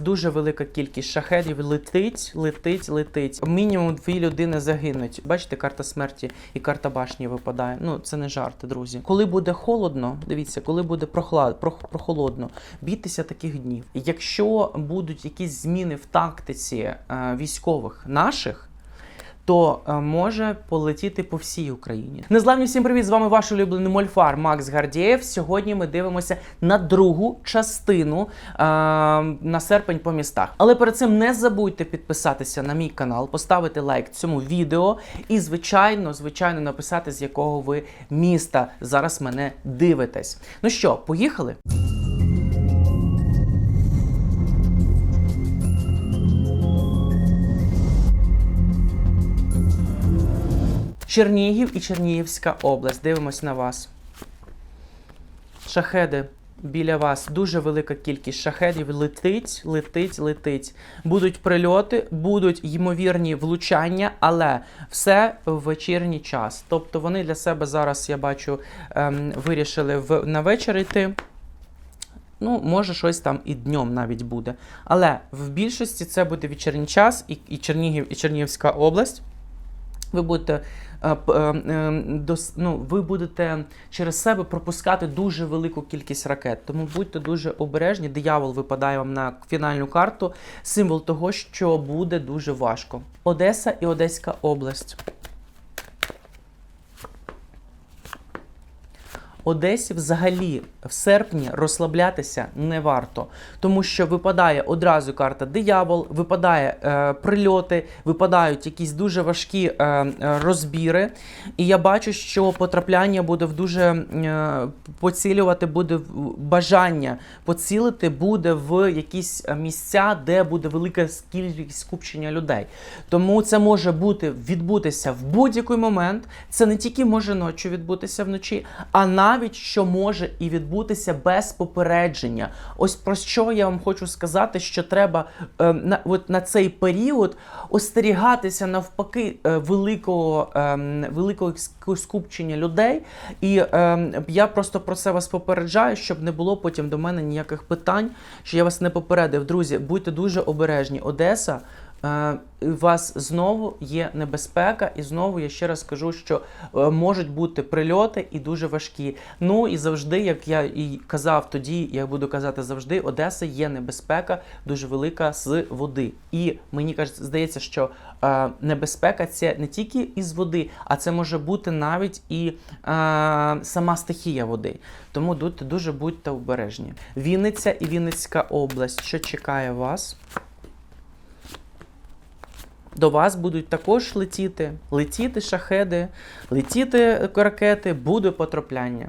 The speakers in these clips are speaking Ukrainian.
Дуже велика кількість шахедів летить, летить, летить. Мінімум дві людини загинуть. Бачите, карта смерті і карта башні випадає. Ну це не жарти, друзі. Коли буде холодно, дивіться, коли буде прохлад, прох- прохолодно, бійтеся таких днів. Якщо будуть якісь зміни в тактиці е, військових наших. То е, може полетіти по всій Україні. Незламні всім привіт! З вами ваш улюблений мольфар Макс Гардієв. Сьогодні ми дивимося на другу частину е, на серпень по містах. Але перед цим не забудьте підписатися на мій канал, поставити лайк цьому відео і, звичайно, звичайно, написати, з якого ви міста зараз мене дивитесь. Ну що, поїхали? Чернігів і Чернігівська область. Дивимось на вас. Шахеди біля вас. Дуже велика кількість шахедів летить, летить, летить. Будуть прильоти, будуть ймовірні влучання, але все в вечірній час. Тобто вони для себе зараз, я бачу, ем, вирішили в, на вечір йти. Ну, може, щось там і днем навіть буде. Але в більшості це буде вечірній час, і, і Чернігів, і Чернігівська область. Ви будете е, е, е, дос- ну, ви будете через себе пропускати дуже велику кількість ракет. Тому будьте дуже обережні. Диявол випадає вам на фінальну карту. Символ того, що буде дуже важко. Одеса і Одеська область. Одесі взагалі в серпні розслаблятися не варто, тому що випадає одразу карта диявол, випадає е, прильоти, випадають якісь дуже важкі е, е, розбіри. І я бачу, що потрапляння буде в дуже е, поцілювати буде в- бажання поцілити буде в якісь е, місця, де буде велика кількість скупчення людей. Тому це може бути відбутися в будь-який момент. Це не тільки може ночі відбутися вночі, а навіть що може і відбутися без попередження. Ось про що я вам хочу сказати, що треба е, на, от на цей період остерігатися навпаки е, великого, е, великого скупчення людей. І е, я просто про це вас попереджаю, щоб не було потім до мене ніяких питань, що я вас не попередив. Друзі, будьте дуже обережні. Одеса. Е, у вас знову є небезпека, і знову я ще раз кажу, що е, можуть бути прильоти і дуже важкі. Ну і завжди, як я і казав тоді, я буду казати завжди, Одеса є небезпека дуже велика з води. І мені кажеться, здається, що е, небезпека це не тільки із води, а це може бути навіть і сама стихія води. Тому дуже будьте обережні. Вінниця і Вінницька область. Що чекає вас? До вас будуть також летіти, летіти шахеди, летіти ракети, буде потрапляння.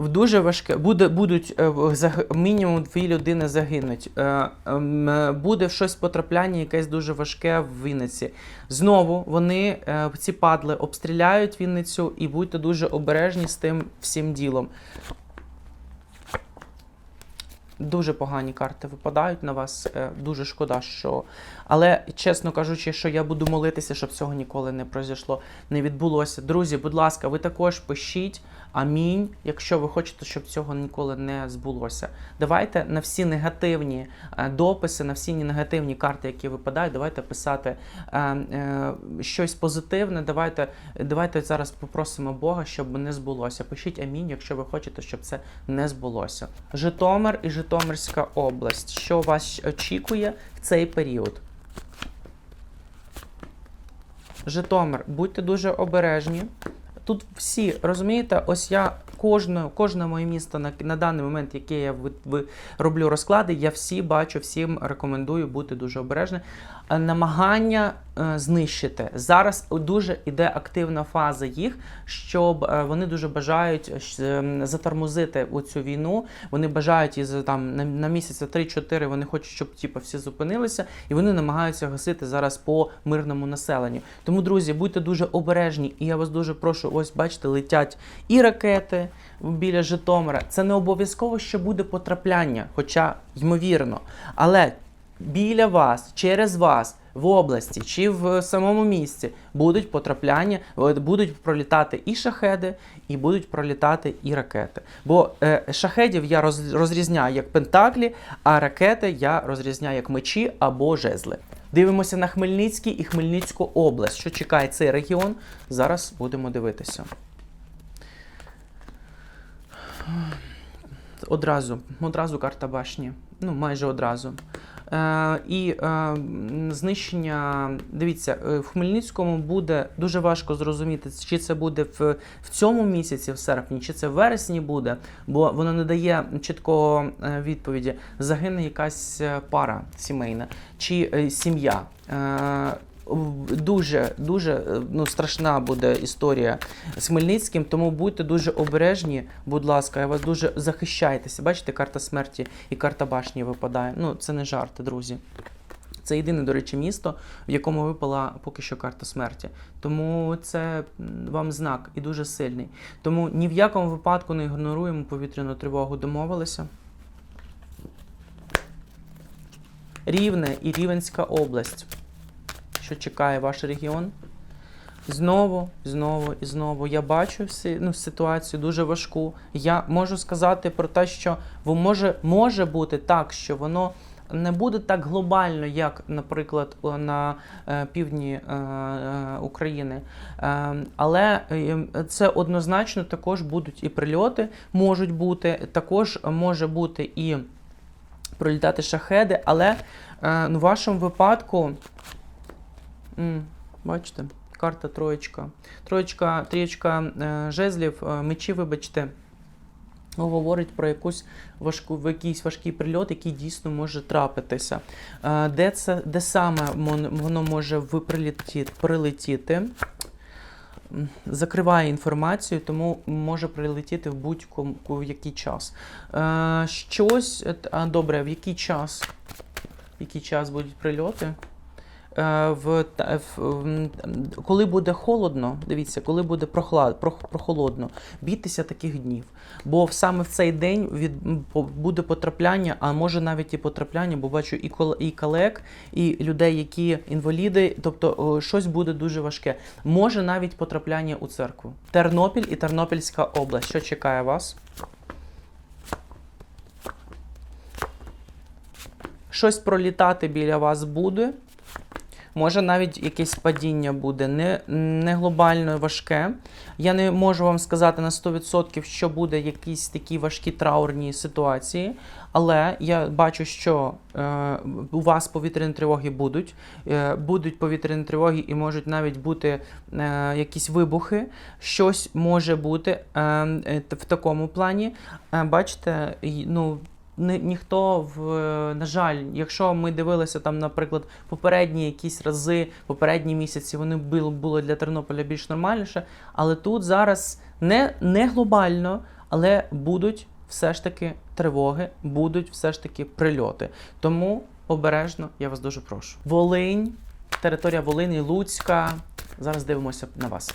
В дуже важке буде, будуть е, мінімум дві людини загинуть. Е, ем, е, Буде щось потрапляння, якесь дуже важке в Вінниці. Знову вони е, ці падли обстріляють Вінницю і будьте дуже обережні з тим всім ділом. Дуже погані карти випадають на вас. е, Дуже шкода, що. Але чесно кажучи, що я буду молитися, щоб цього ніколи не произошло, не відбулося. Друзі, будь ласка, ви також пишіть амінь, якщо ви хочете, щоб цього ніколи не збулося. Давайте на всі негативні е, дописи, на всі негативні карти, які випадають, давайте писати е, щось позитивне. Давайте, давайте зараз попросимо Бога, щоб не збулося. Пишіть амінь, якщо ви хочете, щоб це не збулося. Житомир і Житомирська область. Що вас очікує в цей період? Житомир, будьте дуже обережні. Тут всі розумієте, ось я кожне, моє місто на, на даний момент, яке я ви, роблю розклади, я всі бачу, всім рекомендую бути дуже обережним. Е, Намагання е, знищити зараз дуже іде активна фаза їх, щоб е, вони дуже бажають щ- ем, затормозити цю війну. Вони бажають і там на, на місяця 3-4 Вони хочуть, щоб типу, всі зупинилися, і вони намагаються гасити зараз по мирному населенню. Тому, друзі, будьте дуже обережні, і я вас дуже прошу. Ось бачите, летять і ракети біля Житомира. Це не обов'язково, що буде потрапляння, хоча ймовірно. Але біля вас, через вас в області чи в самому місті будуть потрапляння, е, будуть пролітати і шахеди, і будуть пролітати і ракети. Бо е, шахедів я роз, розрізняю як пентаклі, а ракети я розрізняю як мечі або жезли. Дивимося на Хмельницький і Хмельницьку область. Що чекає цей регіон? Зараз будемо дивитися. Одразу, одразу карта башні. Ну, майже одразу. Е, і е, знищення. Дивіться, е, в Хмельницькому буде дуже важко зрозуміти, чи це буде в, в цьому місяці, в серпні, чи це в вересні буде, бо воно не дає чіткого е, відповіді. Загине якась е, пара сімейна чи сім'я. Е, Дуже дуже е, ну, страшна буде історія з Хмельницьким, тому будьте дуже обережні, будь ласка, я вас дуже захищайтеся. Бачите, карта смерті і карта башні випадає. Ну, це не жарти, друзі. Це єдине, до речі, місто, в якому випала поки що карта смерті. Тому це вам знак і дуже сильний. Тому ні в якому випадку не ігноруємо повітряну тривогу. Домовилися. Рівне і Рівенська область. Що чекає ваш регіон? Знову, знову і знову. Я бачу всі, ну, ситуацію дуже важку. Я можу сказати про те, що може, може бути так, що воно не буде так глобально, як, наприклад, на е, півдні е, е, України. Але це однозначно також будуть і прильоти, можуть бути, також може бути і пролітати шахеди, але ну, в вашому випадку. Бачите, карта троєчка. Троєчка, трієчка е, жезлів, е, мечі, вибачте, говорить про якусь важку, якийсь важкий прильот, який дійсно може трапитися. Е, де, це, де саме воно може прилетіти? Закриває інформацію, тому може прилетіти в будь-якому в який час. Щось, добре, в який час? В який час будуть прильоти? Е, в, в, коли буде холодно, дивіться, коли буде прохлад, прох- прохолодно, бійтеся таких днів. Бо саме в цей день від, буде потрапляння, а може навіть і потрапляння, бо бачу і, кол, і колег, і людей, які інваліди, тобто щось буде дуже важке. Може навіть потрапляння у церкву. Тернопіль і Тернопільська область. Що чекає вас? Щось пролітати біля вас буде. Може навіть якесь падіння буде не, не глобально важке. Я не можу вам сказати на 100%, що буде якісь такі важкі траурні ситуації, але я бачу, що е, у вас повітряні тривоги будуть. Е, будуть повітряні тривоги і можуть навіть бути е, якісь вибухи. Щось може бути е, е, в такому плані. Е, бачите, ну. Ні, ніхто в на жаль, якщо ми дивилися там, наприклад, попередні якісь рази, попередні місяці, вони було, було для Тернополя більш нормальніше. Але тут зараз не, не глобально, але будуть все ж таки тривоги, будуть все ж таки прильоти. Тому обережно, я вас дуже прошу. Волинь, територія Волині, Луцька. Зараз дивимося на вас.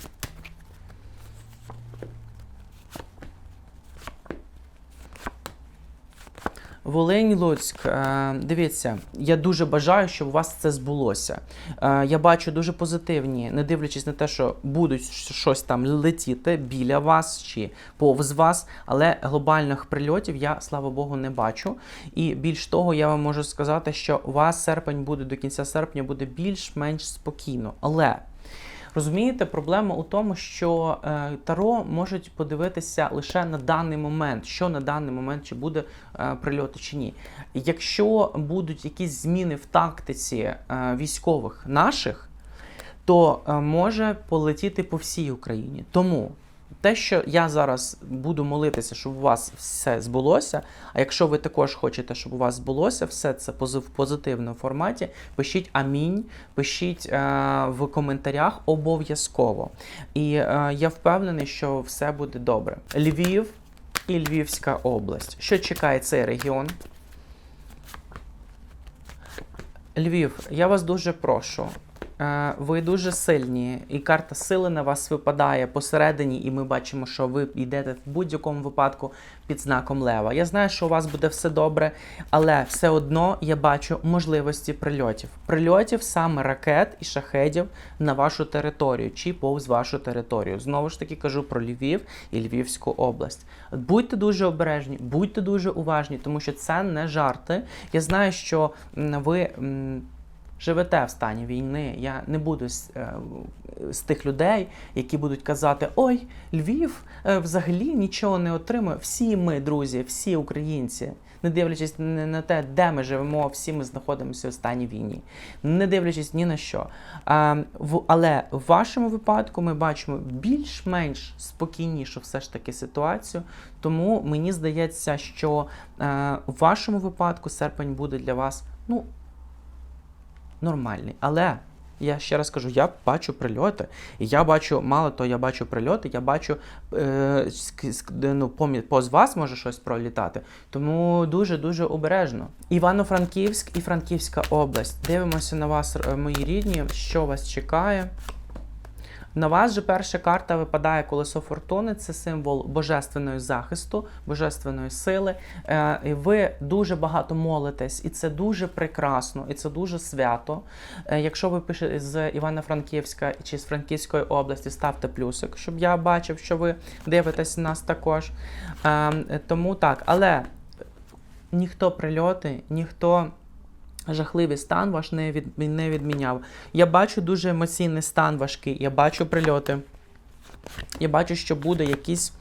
Волинь, Луцьк, е, дивіться, я дуже бажаю, щоб у вас це збулося. Е, Я бачу дуже позитивні, не дивлячись на те, що будуть щось там летіти біля вас чи повз вас, але глобальних прильотів я, слава Богу, не бачу. І більш того, я вам можу сказати, що у вас серпень буде до кінця серпня буде більш-менш спокійно. Але Розумієте, проблема у тому, що е, Таро можуть подивитися лише на даний момент, що на даний момент чи буде е, прильоти чи ні. Якщо будуть якісь зміни в тактиці е, військових наших, то може полетіти по всій Україні. Тому те, що я зараз буду молитися, щоб у вас все збулося. А якщо ви також хочете, щоб у вас збулося, все це в позитивному форматі, пишіть амінь, пишіть е, в коментарях обов'язково. І е, я впевнений, що все буде добре. Львів і Львівська область. Що чекає цей регіон? Львів, я вас дуже прошу. Е, ви дуже сильні, і карта сили на вас випадає посередині, і ми бачимо, що ви йдете в будь-якому випадку під знаком лева. Я знаю, що у вас буде все добре, але все одно я бачу можливості прильотів. Прильотів саме ракет і шахедів на вашу територію чи повз вашу територію. Знову ж таки кажу про Львів і Львівську область. Будьте дуже обережні, будьте дуже уважні, тому що це не жарти. Я знаю, що ви. Живете в стані війни. Я не буду з, е, з тих людей, які будуть казати: Ой, Львів е, взагалі нічого не отримує. Всі ми, друзі, всі українці, не дивлячись на те, де ми живемо, всі ми знаходимося в стані війни, не дивлячись ні на що. Але в вашому випадку ми бачимо більш-менш спокійнішу все ж таки ситуацію. Тому мені здається, що е, в вашому випадку серпень буде для вас, ну нормальний. Але я ще раз кажу, я бачу прильоти. І я бачу, мало того, я бачу прильоти, я бачу е, ну, поз вас може щось пролітати. Тому дуже-дуже обережно. Івано-Франківськ і Франківська область. Дивимося на вас, е, мої рідні, що вас чекає. На вас же перша карта випадає колесо фортуни, це символ божественного захисту, божественної сили. Е, ви дуже багато молитесь, і це дуже прекрасно, і це дуже свято. Е, якщо ви пишете з Івано-Франківська чи з Франківської області, ставте плюсик, щоб я бачив, що ви дивитесь нас також. Е, тому так, але ніхто прильоти, ніхто. Жахливий стан ваш не, від, не відміняв. Я бачу дуже емоційний стан важкий, я бачу прильоти. Я бачу, що буде якісь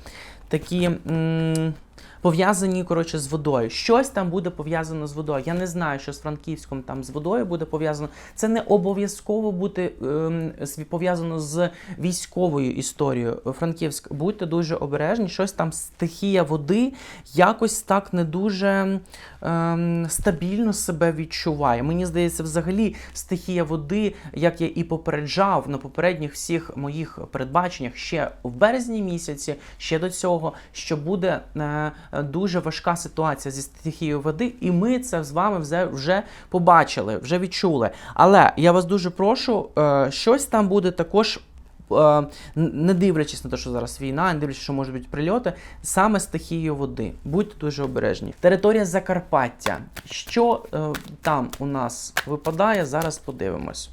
такі м, пов'язані коротше, з водою. Щось там буде пов'язано з водою. Я не знаю, що з Франківськом там з водою буде пов'язано. Це не обов'язково бути з- пов'язано з військовою історією. Франківськ, будьте дуже обережні, щось там стихія води якось так не дуже ем, стабільно себе відчуває. Мені здається, взагалі стихія води, як я і попереджав на попередніх всіх моїх передбаченнях ще в березні місяці, ще до цього, що буде е, дуже важка ситуація зі стихією води, і ми це з вами вже побачили, вже відчули. Але я вас дуже прошу, е, щось там буде також. е, Не дивлячись на те, що зараз війна, не дивлячись, що можуть бути прильоти, саме стихією води. Будьте дуже обережні. Територія Закарпаття. Що е, там у нас випадає? Зараз подивимось.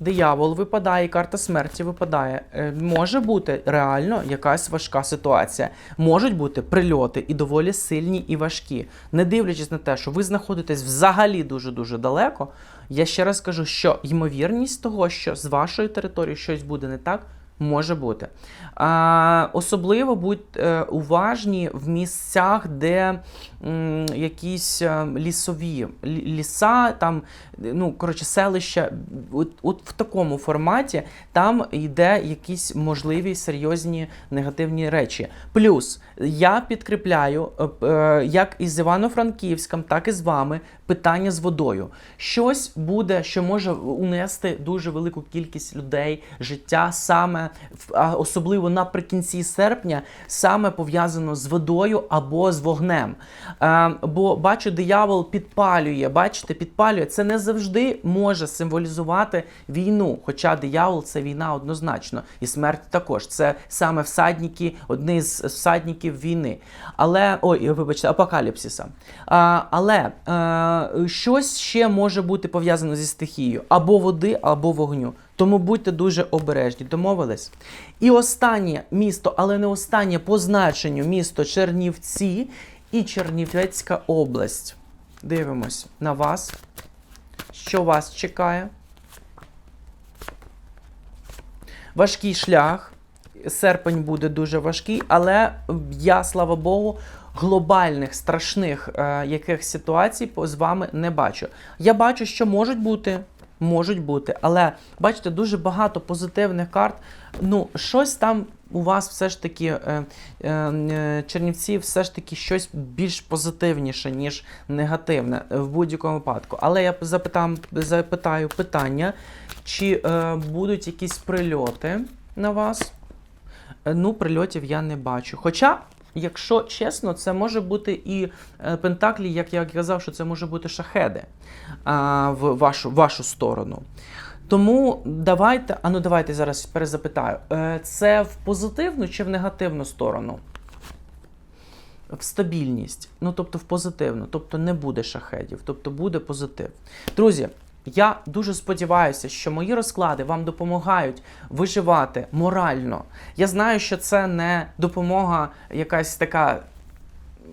Диявол випадає, карта смерті випадає. Е, може бути реально якась важка ситуація. Можуть бути прильоти і доволі сильні і важкі. Не дивлячись на те, що ви знаходитесь взагалі дуже-дуже далеко. Я ще раз кажу, що ймовірність того, що з вашої території щось буде не так, може бути. А, особливо будьте уважні в місцях, де м, якісь е, лісові ліса, там, ну, коротше, селища, от, от в такому форматі там йде якісь можливі серйозні негативні речі. Плюс я підкріпляю, е, е, як із Івано-Франківськом, так і з вами питання з водою. Щось буде, що може унести дуже велику кількість людей життя саме особливо наприкінці серпня, саме пов'язано з водою або з вогнем. Е, бо бачу, диявол підпалює, бачите, підпалює. Це не завжди може символізувати війну. Хоча диявол це війна однозначно, і смерть також. Це саме всадники, одні з всадників війни. Але ой, вибачте, апокаліпсиса. А, але е, щось ще може бути пов'язано зі стихією або води, або вогню. Тому будьте дуже обережні, домовились. І останнє місто, але не останнє по значенню місто Чернівці і Чернівецька область. Дивимось на вас. Що вас чекає? Важкий шлях. Серпень буде дуже важкий, але я, слава Богу, глобальних страшних е, яких ситуацій з вами не бачу. Я бачу, що можуть бути, можуть бути, але бачите, дуже багато позитивних карт. Ну, щось там у вас все ж таки е, е, е, Чернівці, все ж таки щось більш позитивніше, ніж негативне в будь-якому випадку. Але я запитам, запитаю питання, чи е, будуть якісь прильоти на вас? Е, Ну, прильотів я не бачу. Хоча якщо чесно, це може бути і е, пентаклі, як я казав, що це може бути шахеди а, в вашу, вашу сторону. Тому давайте, а ну давайте зараз перезапитаю. Е, Це в позитивну чи в негативну сторону? В стабільність, ну тобто в позитивну, тобто не буде шахедів, тобто буде позитив. Друзі, я дуже сподіваюся, що мої розклади вам допомагають виживати морально. Я знаю, що це не допомога якась така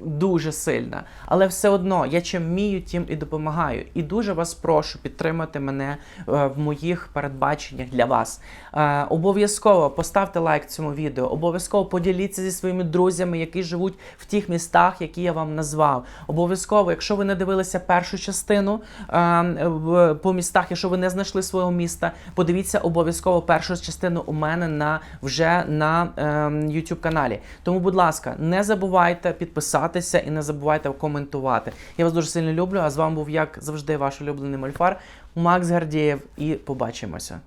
дуже сильна, але все одно я чим вмію, тим і допомагаю. І дуже вас прошу підтримати мене е, в моїх передбаченнях для вас. Е, обов'язково поставте лайк цьому відео, обов'язково поділіться зі своїми друзями, які живуть в тих містах, які я вам назвав. Обов'язково, якщо ви не дивилися першу частину е, по містах, якщо ви не знайшли свого міста, подивіться обов'язково першу частину у мене на вже на е, YouTube каналі. Тому, будь ласка, не забувайте підписатися і не забувайте коментувати. Я вас дуже сильно люблю. А з вами був як завжди ваш улюблений мольфар Макс Гардієв. І побачимося.